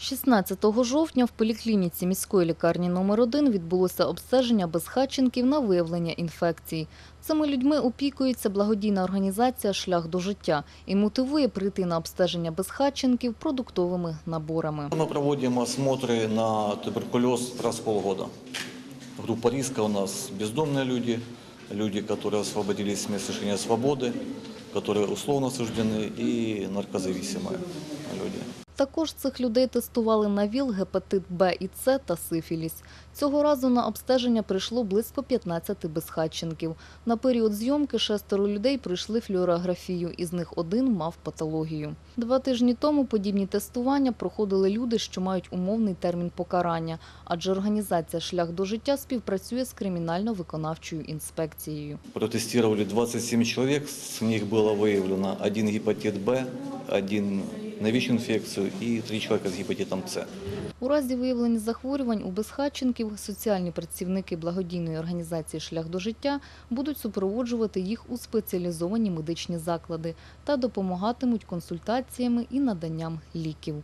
16 жовтня в поліклініці міської лікарні номер 1 відбулося обстеження безхатченків на виявлення інфекцій. Цими людьми опікується благодійна організація Шлях до життя і мотивує прийти на обстеження безхатченків продуктовими наборами. Мы проводим осмотры на туберкулез раз в полгода. Группа риска у нас бездомные люди, люди, которые освободились с мест лишения свободы, которые условно осуждены и наркозависимые люди. Також цих людей тестували на ВІЛ, гепатит Б і С та сифіліс. Цього разу на обстеження прийшло близько 15 безхатченків. На період зйомки шестеро людей пройшли флюорографію, із них один мав патологію. Два тижні тому подібні тестування проходили люди, що мають умовний термін покарання, адже організація Шлях до життя співпрацює з кримінально-виконавчою інспекцією. Протестировали 27 человек, с них было выявлено один гепатит Б, один на ВІЧ-інфекцію і три чоловіка з гепатитом С. У разі виявлення захворювань у безхатченків соціальні працівники благодійної організації Шлях до життя будуть супроводжувати їх у спеціалізовані медичні заклади та допомагатимуть консультаціями і наданням ліків.